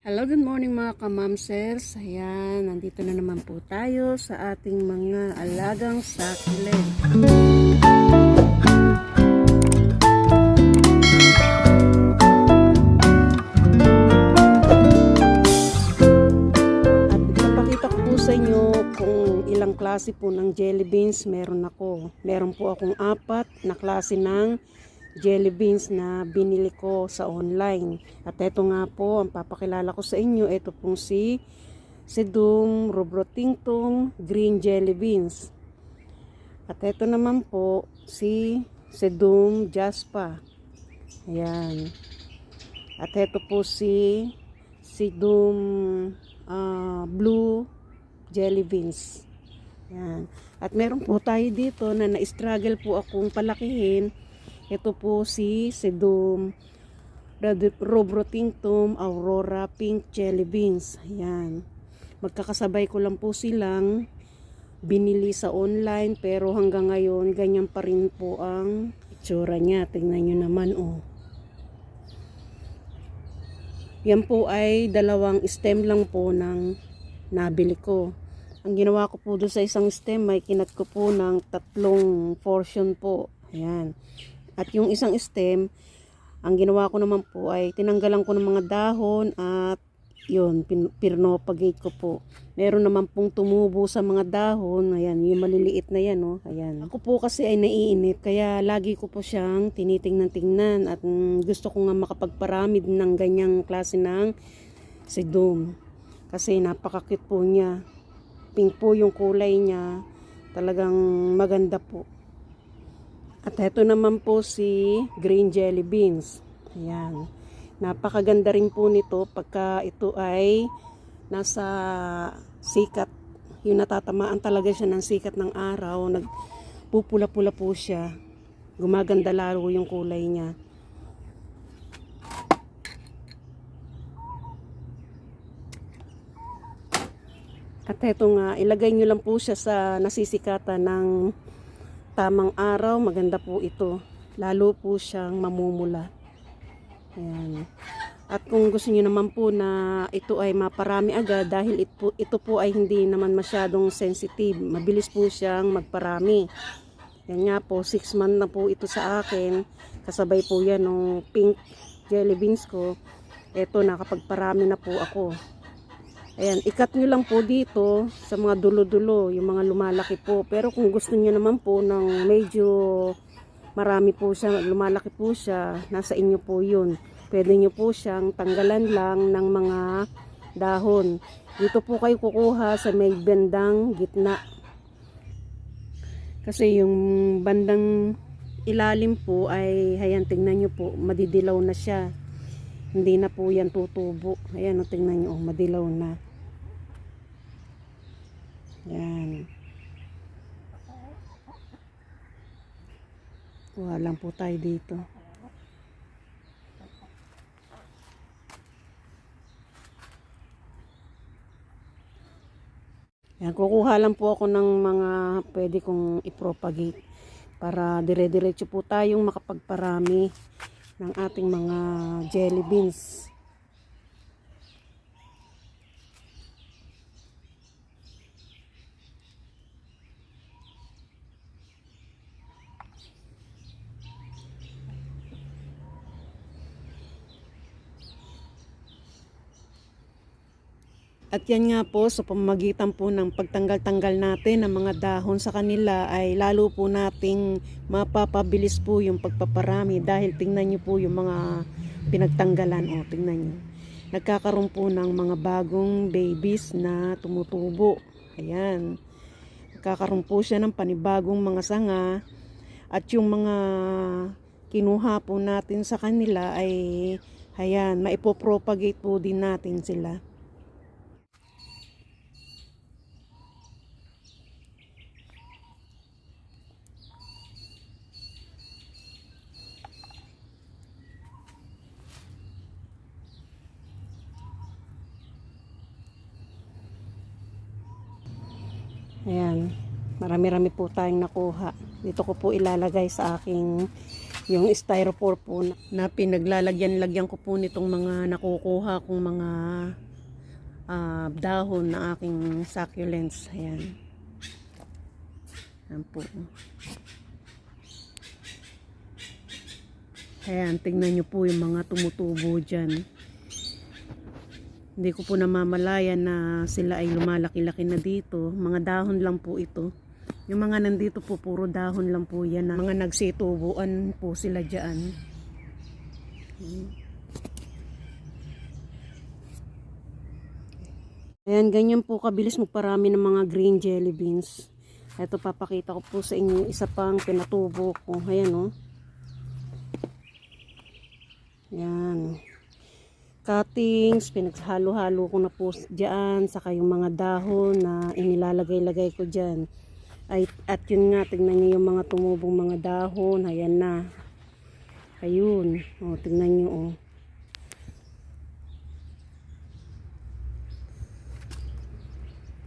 Hello, good morning mga kamamsers. Ayan, nandito na naman po tayo sa ating mga alagang sakilin. At ipapakita ko po sa inyo kung ilang klase po ng jelly beans meron ako. Meron po akong apat na klase ng jelly beans na binili ko sa online. At ito nga po, ang papakilala ko sa inyo, ito pong si Sedum Robrotingtong Green Jelly Beans. At ito naman po, si Sedum Jaspa. Ayan. At ito po si Sedum ah, Blue Jelly Beans. Ayan. At meron po tayo dito na na-struggle po akong palakihin ito po si Sedum Robrotingtum Aurora Pink Jelly Beans. Ayan. Magkakasabay ko lang po silang binili sa online pero hanggang ngayon ganyan pa rin po ang itsura niya. Tingnan nyo naman oh. Yan po ay dalawang stem lang po ng nabili ko. Ang ginawa ko po doon sa isang stem, may kinat ko po ng tatlong portion po. Ayan. At yung isang stem, ang ginawa ko naman po ay tinanggalan ko ng mga dahon at yun, pirnopagate ko po. Meron naman pong tumubo sa mga dahon. Ayan, yung maliliit na yan, oh. Ayan. Ako po kasi ay naiinip, kaya lagi ko po siyang tinitingnan-tingnan at mm, gusto ko nga makapagparamid ng ganyang klase ng sedum. Kasi napaka-cute po niya. Pink po yung kulay niya. Talagang maganda po. At ito naman po si green jelly beans. Ayan. Napakaganda rin po nito pagka ito ay nasa sikat. Yung natatamaan talaga siya ng sikat ng araw. Nagpupula-pula po siya. Gumaganda lalo yung kulay niya. At ito nga, ilagay nyo lang po siya sa nasisikatan ng tamang araw, maganda po ito. Lalo po siyang mamumula. Ayan. At kung gusto niyo naman po na ito ay maparami agad dahil ito, ito po ay hindi naman masyadong sensitive. Mabilis po siyang magparami. Yan nga po, 6 month na po ito sa akin. Kasabay po yan ng pink jelly beans ko. Ito, nakapagparami na po ako. Ayan, ikat nyo lang po dito sa mga dulo-dulo, yung mga lumalaki po. Pero kung gusto nyo naman po ng medyo marami po siya, lumalaki po siya, nasa inyo po yun. Pwede nyo po siyang tanggalan lang ng mga dahon. Dito po kayo kukuha sa may bandang gitna. Kasi yung bandang ilalim po ay, ayan, tingnan nyo po, madidilaw na siya. Hindi na po yan tutubo. Ayan, o, tingnan nyo, oh, madilaw na. Yan. Kuha lang po tayo dito. Yan, kukuha lang po ako ng mga pwede kong i-propagate para dire-diretso po tayong makapagparami ng ating mga jelly beans. At yan nga po, sa pamamagitan po ng pagtanggal-tanggal natin ng mga dahon sa kanila ay lalo po nating mapapabilis po yung pagpaparami dahil tingnan nyo po yung mga pinagtanggalan. O, tingnan nyo. Nagkakaroon po ng mga bagong babies na tumutubo. Ayan. Nagkakaroon po siya ng panibagong mga sanga at yung mga kinuha po natin sa kanila ay ayan, maipopropagate po din natin sila. Ayan. Marami-rami po tayong nakuha. Dito ko po ilalagay sa aking yung styrofoam po na, na pinaglalagyan-lagyan ko po nitong mga nakukuha kong mga ah, dahon na aking succulents. Ayan. Ayan po. Ayan, tingnan nyo po yung mga tumutubo dyan. Hindi ko po namamalayan na sila ay lumalaki-laki na dito. Mga dahon lang po ito. Yung mga nandito po, puro dahon lang po yan. Na mga nagsitubuan po sila dyan. Ayan, ganyan po kabilis magparami ng mga green jelly beans. Ito papakita ko po sa inyo isa pang pinatubo ko. Ayan. Oh. Ayan. Cuttings, pinaghalo-halo ko na po dyan. Saka yung mga dahon na inilalagay-lagay ko dyan. Ay, at yun nga, tingnan niyo yung mga tumubong mga dahon. Ayan na. Ayun. O, tingnan niyo o.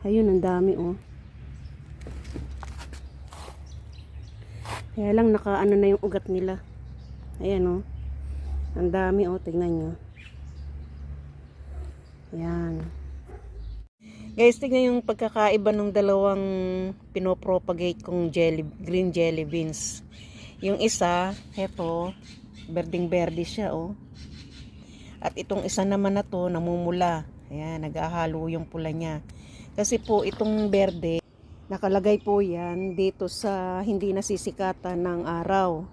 Ayun, ang dami oh. Kaya lang nakaano na yung ugat nila. Ayan oh. Ang dami oh, tingnan nyo. Ayan. Guys, tingnan yung pagkakaiba ng dalawang pinopropagate kong jelly, green jelly beans. Yung isa, heto, berding-berde siya oh. At itong isa naman na to, namumula. Ayan, nag-ahalo yung pula niya. Kasi po itong berde, nakalagay po yan dito sa hindi nasisikatan ng araw.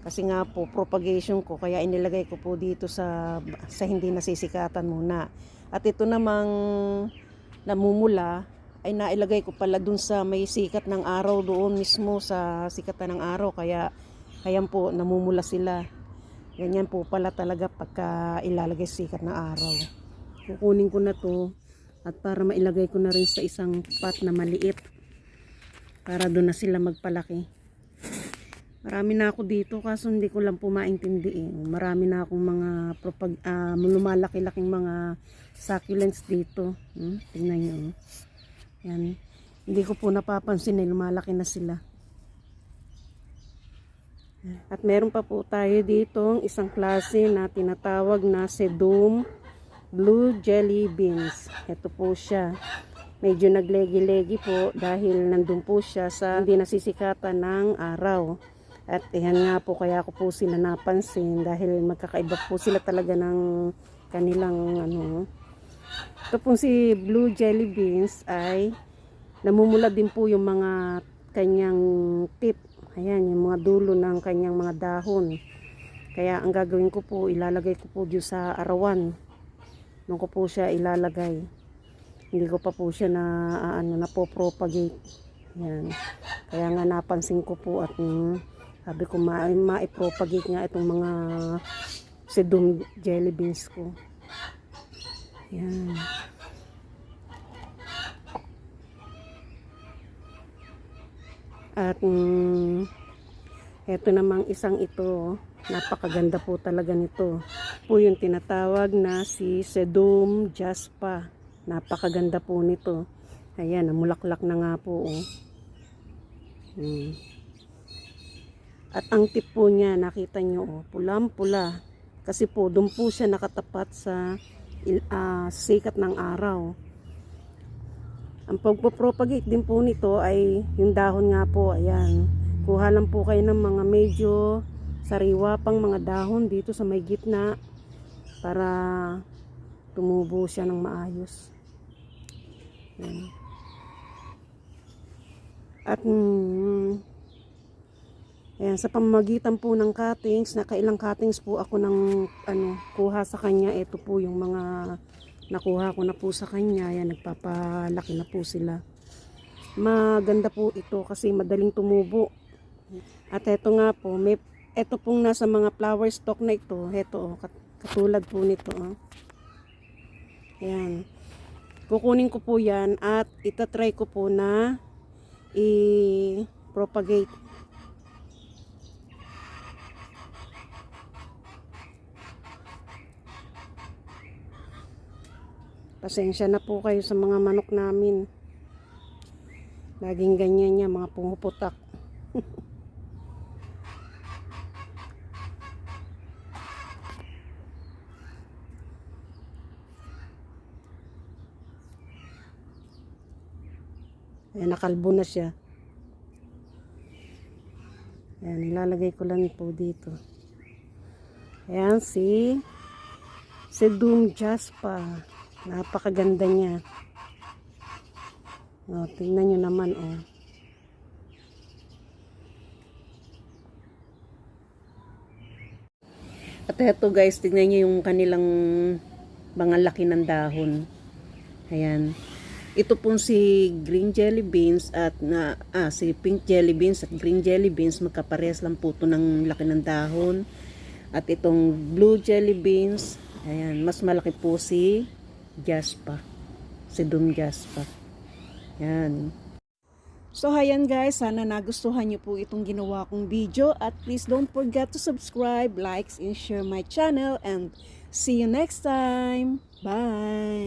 Kasi nga po propagation ko kaya inilagay ko po dito sa sa hindi nasisikatan muna. At ito namang namumula ay nailagay ko pala dun sa may sikat ng araw doon mismo sa sikatan ng araw kaya ayan po namumula sila. Ganyan po pala talaga pagka ilalagay sikat ng araw. Kukunin ko na to at para mailagay ko na rin sa isang pot na maliit. Para doon na sila magpalaki. Marami na ako dito kaso hindi ko lang po maintindihin. Marami na akong mga propag, uh, lumalaki-laking mga succulents dito. Hmm? Tingnan nyo. oh. Yan. Hindi ko po napapansin na lumalaki na sila. At meron pa po tayo dito isang klase na tinatawag na sedum blue jelly beans. Ito po siya. Medyo naglegi-legi po dahil nandun po siya sa hindi nasisikatan ng araw. At yan nga po kaya ko po sila napansin dahil magkakaiba po sila talaga ng kanilang ano. Ito pong si blue jelly beans ay namumula din po yung mga kanyang tip. Ayan, yung mga dulo ng kanyang mga dahon. Kaya ang gagawin ko po, ilalagay ko po dito sa arawan. Doon ko po siya ilalagay. Hindi ko pa po siya na uh, ano na po propagate. Yan. Kaya nga napansin ko po at mm, sabi ko ma ma-propagate nga itong mga sedum jelly beans ko. Yan. At mm, eto namang isang ito, napakaganda po talaga nito. Po yung tinatawag na si Sedum Jaspa. Napakaganda po nito. Ayan, namulaklak na nga po. Oh. Hmm. At ang tip po niya, nakita nyo, oh, pulang-pula. Kasi po, doon po siya nakatapat sa uh, sikat ng araw. Ang pagpo-propagate din po nito ay yung dahon nga po, ayan. Kuha lang po kayo ng mga medyo sariwa pang mga dahon dito sa may gitna para tumubo siya ng maayos. Ayan. At mm, ayan, sa pamamagitan po ng cuttings, nakailang cuttings po ako ng ano, kuha sa kanya. Ito po yung mga nakuha ko na po sa kanya. Yan nagpapalaki na po sila. Maganda po ito kasi madaling tumubo. At ito nga po may ito pong nasa mga flower stock na ito. Ito oh, katulad po nito oh. yan kukunin ko po yan at itatry ko po na i-propagate Pasensya na po kayo sa mga manok namin. Laging ganyan niya, mga pumuputak. Ayan, nakalbo na siya. Ayan, nilalagay ko lang po dito. Ayan, si si Doom Jaspa. Napakaganda niya. O, tingnan nyo naman, oh. At eto guys, tingnan nyo yung kanilang mga laki ng dahon. Ayan. Ito pong si green jelly beans at na ah, si pink jelly beans at green jelly beans magkaparehas lang po ito ng laki ng dahon. At itong blue jelly beans, ayan, mas malaki po si jaspa. Si Dum jaspa. Yan. So ayan guys, sana nagustuhan niyo po itong ginawa kong video at please don't forget to subscribe, likes, and share my channel and see you next time. Bye!